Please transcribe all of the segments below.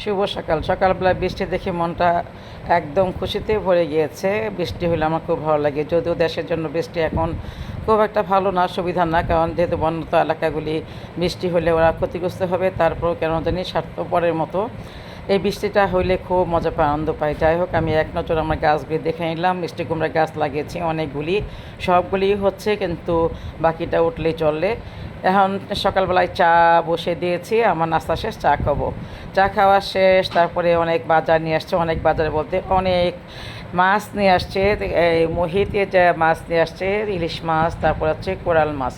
শুভ সকাল। সকালবেলা বৃষ্টি দেখে মনটা একদম খুশিতে ভরে গিয়েছে। বৃষ্টি হলে আমার খুব ভালো লাগে। যদিও দেশের জন্য বৃষ্টি এখন খুব একটা ভালো না, সুবিধা না, কারণ যেহেতু বন্যত এলাকাগুলি বৃষ্টি হলে ওরা ক্ষতিগ্রস্ত হবে তারপর কেন জানি স্বার্থপরের মতো। এই বৃষ্টিটা হইলে খুব মজা পায়, আনন্দ পাই যাই হোক, আমি এক নজর আমার গাছগুলি দেখে নিলাম। মিষ্টি কুমড়া গাছ লাগিয়েছি অনেকগুলি। সবগুলি হচ্ছে কিন্তু বাকিটা উঠলে চললে এখন সকালবেলায় চা বসে দিয়েছি, আমার নাস্তা শেষ, চা খাব। চা খাওয়া শেষ, তারপরে অনেক বাজার নিয়ে আসছে। অনেক বাজারে বলতে অনেক মাছ নিয়ে আসছে, এই মহিতে যে মাছ নিয়ে আসছে, ইলিশ মাছ, তারপর হচ্ছে কোরাল মাছ।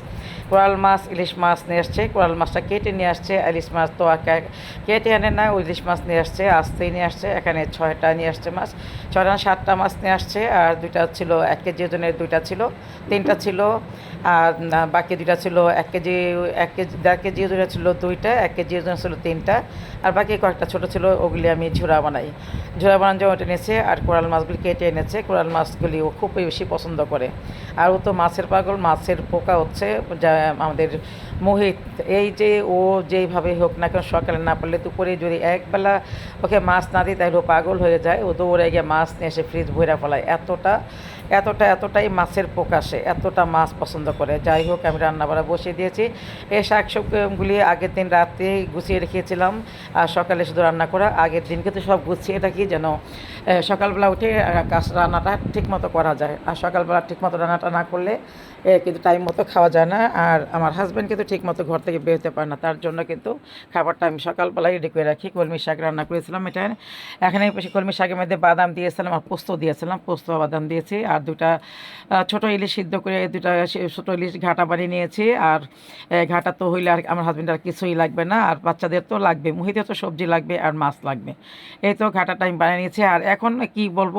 কোরাল মাছ, ইলিশ মাছ নিয়ে আসছে, কোরাল মাছটা কেটে নিয়ে আসছে, ইলিশ মাছ তো কেটে আনে না ইলিশ মাছ নিয়ে আসছে, আসতেই নিয়ে আসছে, এখানে ছয়টা নিয়ে আসছে মাছ, ছয়টা সাতটা মাছ নিয়ে আসছে, আর দুইটা ছিল, এক কেজি ওজনের দুইটা ছিল, তিনটা ছিল আর বাকি দুইটা ছিল এক কেজি এক কেজি, দেড় কেজি ওজনের ছিল দুইটা, এক কেজি ওজনের ছিল তিনটা। আর বাকি কয়েকটা ছোট ছিল, ওগুলি আমি ঝুরা বানাই। ঝুরা বানান যেমন এনেছে, আর কোরাল মাছগুলি কেটে এনেছে। কোরাল মাছগুলি ও খুব বেশি পছন্দ করে। আর ও তো মাছের পাগল, মাছের পোকা হচ্ছে, যা আমাদের মোহিত। এই যে ও যেইভাবে হোক না কেন, সকালে না পারলে দুপুরে যদি একবেলা ওকে মাছ না দিই, তাহলে ও পাগল হয়ে যায়। ও দৌড়ে গিয়ে মাছ নিয়ে এসে ফ্রিজ ভরে ফেলায়। এতটা এতটা, এতটাই মাছের প্রকাশে এতটা মাছ পছন্দ করে। যাই হোক, আমি রান্নাবাড়া বসিয়ে দিয়েছি। এই শাক সবগুলি আগের দিন রাতে গুছিয়ে রেখেছিলাম, আর সকালে শুধু রান্না করা। আগের দিন কিন্তু সব গুছিয়ে রাখি, যেন সকালবেলা উঠে কাজ রান্নাটা ঠিকমতো করা যায়। আর সকালবেলা ঠিকমতো রান্নাটা না করলে কিন্তু টাইম মতো খাওয়া যায় না। আর আমার হাজব্যান্ড কিন্তু ঠিকমতো ঘর থেকে বেরোতে পারে না। তার জন্য কিন্তু খাবারটা আমি সকালবেলায় রেডি করে রাখি। কলমি শাক রান্না করেছিলাম এটা এখানে কলমি শাকের মধ্যে বাদাম দিয়েছিলাম, আর পোস্ত দিয়েছিলাম। পোস্ত, বাদাম দিয়েছি, আর দুটা আহ, ছোট ইলিশ সিদ্ধ করে দুটা ছোট ইলিশ ঘাটা বানিয়ে নিয়েছি। আর ঘাটা তো হইলে আর আমার হাজব্যান্ড আর কিছুই লাগবে না। আর বাচ্চাদের তো লাগবে মুহিতে তো সবজি লাগবে আর মাছ লাগবে। এই তো ঘাটাটা আমি বানিয়ে নিয়েছি। আর এখন কি বলব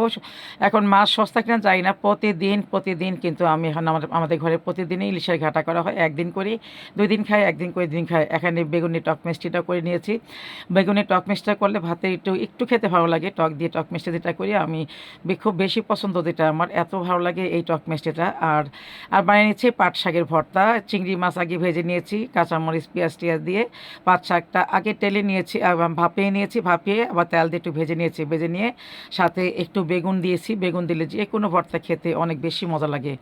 এখন মাছ সস্তা কিনা যাই না। প্রতিদিন প্রতিদিন কিন্তু আমি এখন আমাদের আমাদের ঘরে প্রতিদিনই ইলিশের ঘাটা করা হয়। একদিন করি দুই দিন খাই একদিন করে দিন খাই। এখানে বেগুনি টক মিষ্টিটা করে নিয়েছি। বেগুনি টক মিষ্টিটা করলে ভাতে একটু একটু খেতে ভালো লাগে। টক দিয়ে টক মিষ্টি যেটা করি আমি খুব বেশি পছন্দ যেটা আমার। এত ভালো লাগে এই টক মিষ্টিটা। আর আর বানিয়ে নিয়েছি পাট শাকের ভর্তা। চিংড়ি মাছ আগে ভেজে নিয়েছি, কাঁচামরিচ, পেঁয়াজ টিয়াজ দিয়ে। পাট শাকটা আগে তেলে নিয়েছি ভাপিয়ে নিয়েছি, ভাপিয়ে আবার তেল দিয়ে একটু ভেজে নিয়েছি। ভেজে নিয়ে সাথে একটু বেগুন দিয়েছি। বেগুন দিলে যে কোনো ভর্তা খেতে অনেক বেশি মজা লাগে।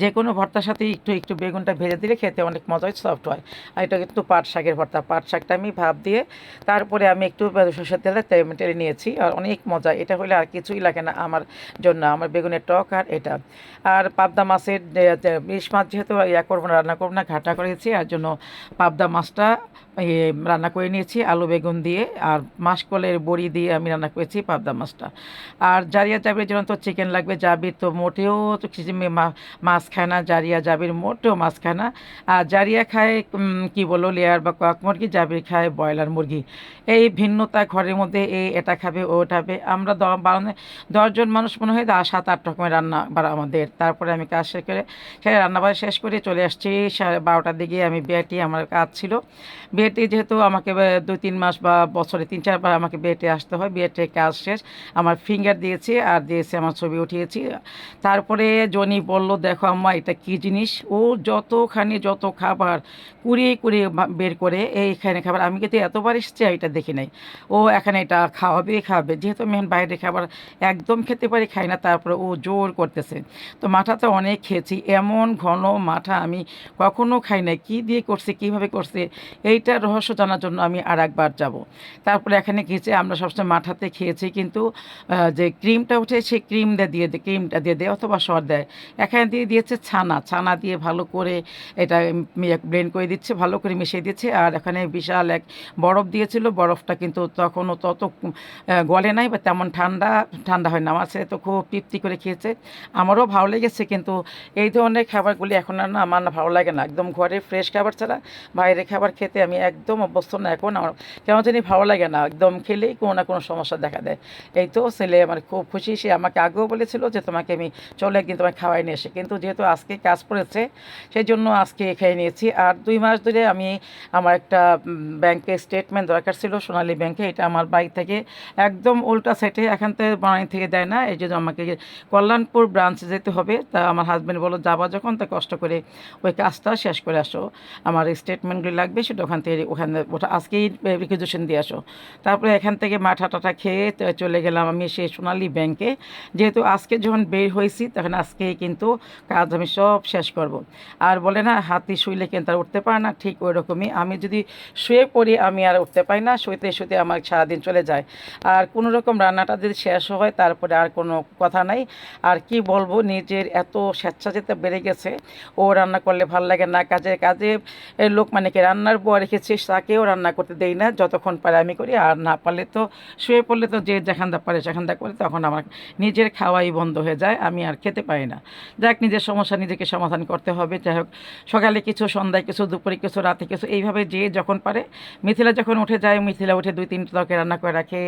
যে কোনো ভর্তার সাথে একটু একটু বেগুনটা ভেজে দিলে খেতে অনেক মজা হয় সফট হয়। আর এটা কিন্তু পাট শাকের ভর্তা। পাট শাকটা আমি ভাপ দিয়ে তারপরে আমি একটু সর্ষের তেলে টেলে নিয়েছি। আর অনেক মজা। এটা হলে আর কিছুই লাগে না আমার জন্য। আমার বেগুনের টক আর এটা। আর পাবদা মাছের ইলিশ মাছ যেহেতু ইয়া করব না, রান্না করব না, ঘাটা করেছি, আর জন্য পাবদা মাছটা রান্না করে নিয়েছি, আলু বেগুন দিয়ে আর মাসকলের বড়ি দিয়ে আমি রান্না করেছি পাবদা মাছটা। আর জারিয়া জাবির জন্য তো চিকেন লাগবে জাবির তো মোটেও তো মাছ খায় না, জারিয়া জাবির মোটেও মাছ খায় না। আর জারিয়া খায় কি বলো লেয়ার বা কক মুরগি, জাবির খায় ব্রয়লার মুরগি। এই ভিন্নতা ঘরের মধ্যে এই এটা খাবে, ও খাবে। আমরা দশজন মানুষ মনে হয় সাত, আট রকমের রান্না বার আমাদের। তারপরে আমি কাজ শেষ করে রান্নাবাড়ি শেষ করে চলে আসছি, সাড়ে বারোটার দিকে আমি বিয়েটি আমার কাজ ছিল। বিয়েটি যেহেতু আমাকে দুই, তিন মাস বা বছরে তিন, চারবার আমাকে বিয়েটে আসতে হয় বিয়েটে কাজ শেষ। আমার ফিঙ্গার দিয়েছি আর দিয়েছে, আমার ছবি উঠিয়েছি। তারপরে জনি বলল, দেখো আম্মা, এটা কী জিনিস? ও যতখানি যত খাবার কুড়িয়ে কুড়িয়ে বের করে, এইখানে খাবার, আমি কিন্তু এতবার এসেছি এটা দেখি নাই। ও এখানে এটা খাওয়াবে খাওয়াবে। যেহেতু এখন বাইরে খাবার একদম খেতে পারি, খাই না, তারপরে ও জোর করতেছে। তো মাঠাতে অনেক খেয়েছি, এমন ঘন মাঠা আমি কখনো খাই না কী দিয়ে করছে, কীভাবে করছে এইটার রহস্য জানার জন্য আমি আর একবার যাব। তারপরে এখানে খেয়েছি আমরা সবসময় মাঠাতে খেয়েছি, কিন্তু যে ক্রিমটা উঠে সেই ক্রিম দিয়ে দিয়ে ক্রিমটা দিয়ে দেয় অথবা সর দেয়। এখানে দিয়ে দিয়েছে ছানা ছানা দিয়ে ভালো করে এটা ব্লেন্ড করে দিচ্ছে, ভালো করে মিশিয়ে দিচ্ছে, আর এখানে বিশাল এক বরফ দিয়েছিল, বরফটা কিন্তু তখনও তত গলে নাই বা তেমন ঠান্ডা ঠান্ডা হয় না। আমার সে তো খুব তৃপ্তি করে খেয়েছে, আমারও ভালো লেগেছে, কিন্তু এই ধরনের খাবারগুলি এখন আর না, আমার ভালো লাগে না। একদম ঘরে ফ্রেশ খাবার ছাড়া বাইরে খাবার খেতে আমি একদম অভ্যস্ত না, এখন আমার কেমন জানি ভালো লাগে না। একদম খেলেই কোনো না কোনো সমস্যা দেখা দেয়। এই তো ছেলে আমার খুব খুশি, সে আমাকে আগেও বলেছিল যে তোমাকে আমি চলে একদিন তোমায় খাওয়াই নিয়ে এসে। কিন্তু যেহেতু আজকে কাজ পড়েছে সেই জন্য আজকে খেয়ে নিয়েছি। আর দুই মাস ধরে আমি আমার একটা ব্যাংকে স্টেটমেন্ট দরকার ছিল সোনালী ব্যাংকে, এটা আমার বাড়ি থেকে একদম উল্টা সাইডে এখান থেকে বাড়ি থেকে দেয় না। এই জন্য আমাকে কল্যাণপুর ব্রাঞ্চে যেতে হবে। তা আমার হাজব্যান্ড বলল, যাবা যখন, তা কষ্ট করে ওই কাজটা শেষ করে আসো। আমার স্টেটমেন্টগুলি লাগবে, সেটা ওখান থেকে ওখানে ওটা আজকেই রিকুইজিশন দিয়ে আসো। তারপরে এখান থেকে মাঠা টাটা খেয়ে চলে গেলাম আমি সেই সোনালী ব্যাংকে যেহেতু আজকে যখন বের হয়েছি, তখন আজকেই কিন্তু কাজ আমি সব শেষ করব। আর বলে না, হাতি শুইলে কিন্তু আর উঠতে পারে না, ঠিক ওই রকমই আমি যদি শুয়ে পড়ি, আমি আর উঠতে পারি না, শুইতে শুইতে আমার সারাদিন চলে যায়। আর কোনো রকম রান্নাটা যদি শেষ হয়, তারপরে আর কোনো কথা নাই। আর কি বলব, নিজের এত স্বেচ্ছাচারিতা বেড়ে গেছে। ও রান্না করলে ভালো লাগে না কাজে কাজে লোক মানে কি রান্নার বউ রেখেছিস তাকেও রান্না করতে দেই না, যতক্ষণ পারে আমি করি, আর না পারলে তো, শুয়ে পড়লে তো যে যেখানটা পারে সেখানটা করে, তখন আমার নিজের খাওয়াই বন্ধ হয়ে যায়, আমি আর খেতে পারি না। যাক, নিজের সমস্যা নিজেকে সমাধান করতে হবে, যাই হোক, সকালে কিছু, সন্ধ্যায় কিছু, দুপুরে কিছু, রাতে কিছু, এইভাবে যে যখন পারে, মিথিলা যখন উঠে যায়, মিথিলা উঠে দুই তিনটা তরকারি রান্না করে রাখে,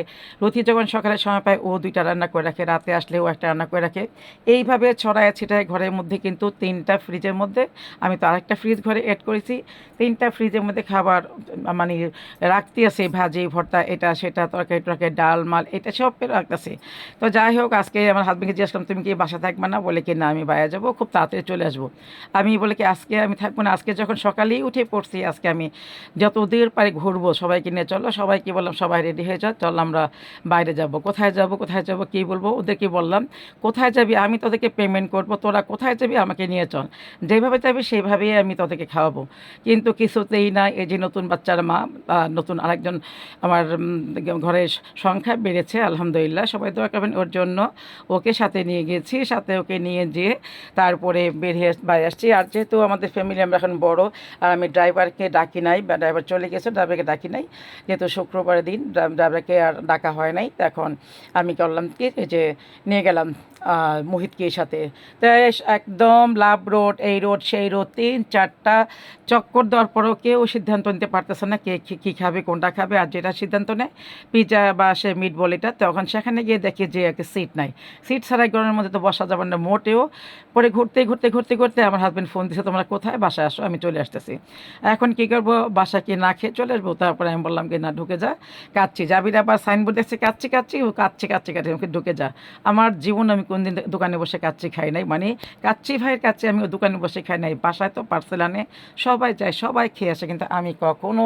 রুথি যখন সকালে সময় পায়, ও দুইটা রান্না করে রাখে, রাতে আসলে ও একটা রান্না করে রাখে, এইভাবে ছড়ায় ছিটায় ঘরের মধ্যে কিন্তু তিনটা ফ্রিজের মধ্যে, আমি তো আরেকটা ফ্রিজ ঘরে অ্যাড করেছি, তিনটা ফ্রিজের মধ্যে খাবার মানে রাখতে আছে, ভাজি, ভর্তা, এটা, সেটা, তরকারি, টরকারি, ডাল, মাল, এটা সব রাখতেছে তো যাই হোক, আজকে আমার হাজবেন্ডকে জিজ্ঞেস করলাম, তুমি কি বাসা থাকবে না? বলে কি, না, আমি বাইরে যাব, খুব তাড়াতাড়ি চলে আসব। আমি বলে কি, আজকে আমি থাকব না, আজকে যখন সকালেই উঠে পড়ছি, আজকে আমি যত দূর পারি ঘুরবো সবাইকে নিয়ে, চলো সবাইকে বললাম, সবাই রেডি হয়ে যাও, চল আমরা বাইরে যাব। কোথায় যাব কোথায় যাব, কী বলব? ওদেরকে বললাম, কোথায় যাবি? আমি তোদেরকে পেমেন্ট করব, তোরা কোথায় যাবি আমাকে নিয়ে চল। যেভাবে যাবি সেইভাবেই আমি তোদেরকে খাওয়াবো। কিন্তু কিছুতেই না, এই যে নতুন বাচ্চার মা নতুন আরেকজন আমার ঘরের সংখ্যা বেড়েছে, আলহামদুলিল্লাহ। সবাই দোয়া করবেন ওর জন্য। ওকে সাথে নিয়ে গেছি, সাথে ওকে নিয়ে যেয়ে তারপরে বেরিয়ে বাইরে আসছি। আর যেহেতু আমাদের ফ্যামিলি আমরা এখন বড়, আর আমি ড্রাইভারকে ডাকি নাই, বা ড্রাইভার চলে গেছে, ড্রাইভারকে ডাকি নাই। যেহেতু শুক্রবারের দিন ড্রাইভারকে আর ডাকা হয় নাই তখন আমি করলাম কি যে নিয়ে গেলাম মোহিতকে সাথে। তো একদম লাভ রোড, এই রোড, সেই রোড, তিন চারটা চক্কর দেওয়ার পরেও কেউ সিদ্ধান্ত নিতে পারতেছে না কে কী খাবে, কোনটা খাবে, আর যেটা সিদ্ধান্ত নেয় পিজা বা সে মিট বল এটা, তখন সেখানে গিয়ে দেখি যে একটা সিট নাই। সিট ছাড়াই গরমের মধ্যে তো বসা যাবে না, মোটেও। পরে ঘুরতে ঘুরতে ঘুরতে ঘুরতে আমার হাজব্যান্ড ফোন দিছে, তোমরা কোথায়? বাসায় আসো, আমি চলে আসতেছি। এখন কী করব? বাসা কি না খেয়ে চলে আসব? তারপরে আমি বললাম কি, না, ঢুকে যা, কাচ্ছি। যাবি আবার সাইনবোর্ড দেখছে, কাচ্ছি কাচ্ছি। ও, কাচ্ছি কাচ্ছি কাচ্ছি। আমাকে ঢুকে যা। আমার জীবন আমি কোনদিন দোকানে বসে কাচ্ছি খাই নাই। মানে কাচ্চি ভাইয়ের কাছে আমি দোকানে বসে খাই নাই। বাসায় তো পার্সেল আনে, সবাই যায় সবাই খেয়ে আসে, কিন্তু আমি কখনো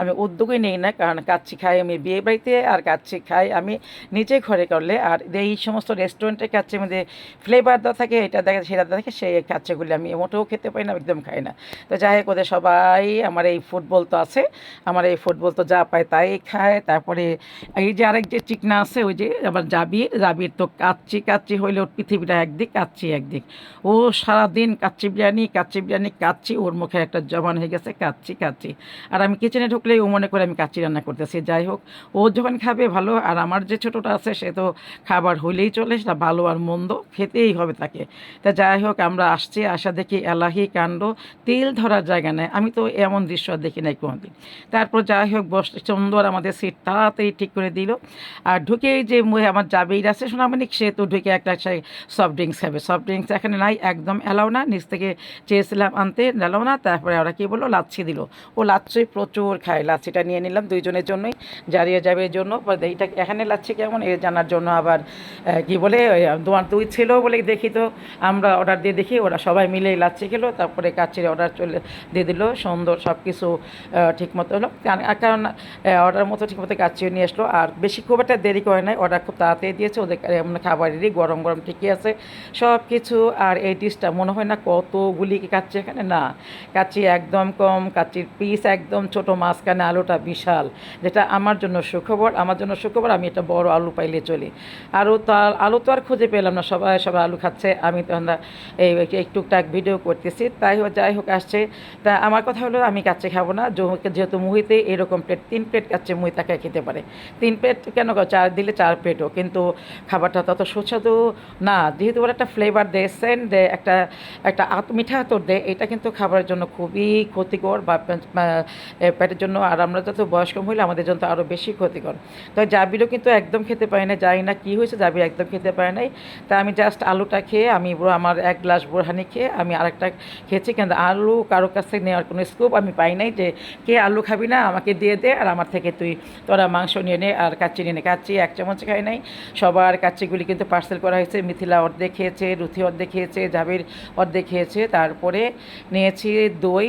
আমি উদ্যোগই নেই না, কারণ কাচ্ছি খাই আমি বিয়ে বাড়িতে আর কাচ্ছি খাই আমি নিজে ঘরে করলে। আর এই সমস্ত রেস্টুরেন্টের কাচ্চির মধ্যে ফ্লেভার দেওয়া থাকে, এটা দেখা সেটা দেওয়া থাকে, সেই কাচ্চিগুলি আমি মোটেও খেতে পাই না একদম খাই না। তো যাই হোক, ওদের সবাই, আমার এই ফুটবল তো আছে, আমার এই ফুটবল তো যা পায় তাই খায়। তারপরে এই যে আরেক যে চিকনা আছে, ওই যে আবার জাবির জাবির তো কাচ্চি কাচ্চি হইলে ওর পৃথিবীটা একদিক, কাচ্চি একদিক। ও সারাদিন কাচ্চি বিরিয়ানি কাচ্চি বিরিয়ানি, কাচ্চি, ওর মুখে একটা জবান হয়ে গেছে, কাচ্চি কাচ্চি। আর আমি কিচেনে ঢুকলেই ও মনে করে আমি কাচ্চি রান্না করতেছি। যাই হোক, ও যখন খাবে ভালো, আর আমার যে ছোটোটা আছে, সে তো খাবার হইলেই চলে, সেটা ভালো আর মন্দ, খেতেই হবে তাকে। তা যাই হোক, আমরা আসছি, আসা দেখি এলাহি কাণ্ড, তেল ধরার জায়গা নেয় আমি তো এমন দৃশ্য দেখি নাই কোনোদিন। তারপর যাই হোক, বস সুন্দর আমাদের সিট তাড়াতাড়ি ঠিক করে দিল। আর ঢুকেই যে আমার জাবেই আছে, সোনামণিক, সে তো ঢুকে একটা সে সফট ড্রিঙ্কস খাবে। সফট ড্রিঙ্কস এখানে নাই, একদম অ্যালাও না। নিচ থেকে চেয়েছিলাম আনতে এলাও না। তারপরে ওরা কী বলল? লাচ্ছি দিল। ও লাচ্ছি প্রচুর খায় লাচ্ছিটা নিয়ে নিলাম দুইজনের জন্যই, জারিয়ে যাবে জন্য এইটা এখানে লাচ্ছি কেমন এ জানার জন্য আবার কি বলে তোমার দুই ছিল বলে দেখি তো, আমরা অর্ডার দিয়ে দেখি, ওরা সবাই মিলে লাচ্ছি খেলো, তারপরে কাচ্চির অর্ডার চলে দিয়ে দিল, সুন্দর সব কিছু ঠিক মতো হলো। কারণ- অর্ডার মতো ঠিক মতো কাচ্চিও নিয়ে আসলো, আর বেশি খুব একটা দেরি করে নাই অর্ডার খুব তাড়াতাড়ি দিয়েছে, ওদের খাবারেরই গরম গরম ঠিকই আছে সব কিছু আর এই ডিশটা মনে হয় না কতগুলি কাচ্চি এখানে, না, কাচ্চি একদম কম, কাচ্চির পিস একদম ছোট মাঝখানে আলুটা বিশাল, যেটা আমার জন্য সুখবর, আমার জন্য সুখবর, আমি এটা বড় আলু পাইলে চলি। আরও তো আলু তো আর খুঁজে পেলাম না, সবাই সবাই আলু খাচ্ছে, আমি তো আমরা এই টুকটাক ভিডিও করতেছি। তাই হোক, যাই হোক, আসছে। তা আমার কথা হলো, আমি কাচ্চি খাব না যেহেতু মুহিতে এরকম প্লেট, তিন প্লেট কাচ্চি মুহি তাকে খেতে পারে। তিন প্লেট কেন চার, দিলে চার প্লেটও, কিন্তু খাবারটা তত সুস্বাদু না। যেহেতু ওরা একটা ফ্লেভার দেয় সেন্ট দেয়, একটা একটা আত, মিঠা আতর দেয়, এটা কিন্তু খাবারের জন্য খুবই ক্ষতিকর বা পেটের জন্য, আর আমরা যত বয়স্ক মহিলা, আমাদের জন্য আরও বেশি ক্ষতিকর। তো জাবিরও কিন্তু একদম খেতে পারে না, জানি না কী হয়েছে জাবির একদম খেতে পারে নাই। তা আমি জাস্ট আলুটা খেয়ে, আমি আমার এক গ্লাস বোরহানি খেয়ে, আমি আরেকটা খেয়েছি, কিন্তু আলু কারও কাছ থেকে নেওয়ার কোনো স্কোপ আমি পাই নাই যে, কে আলু খাবি না, আমাকে দিয়ে দে, আর আমার থেকে তুই তোরা মাংস নিয়ে নে, আর কাচ্চি নিয়ে নে। কাচ্চি এক চামচ খাই নাই। সবার কাচ্চিগুলি কিন্তু পার্সেল করা হয়েছে, মিথিলা অর্ধেক খেয়েছে, রুথি অর্ধেক খেয়েছে, জাবির অর্ধেক খেয়েছে, তারপরে নিয়েছি দই।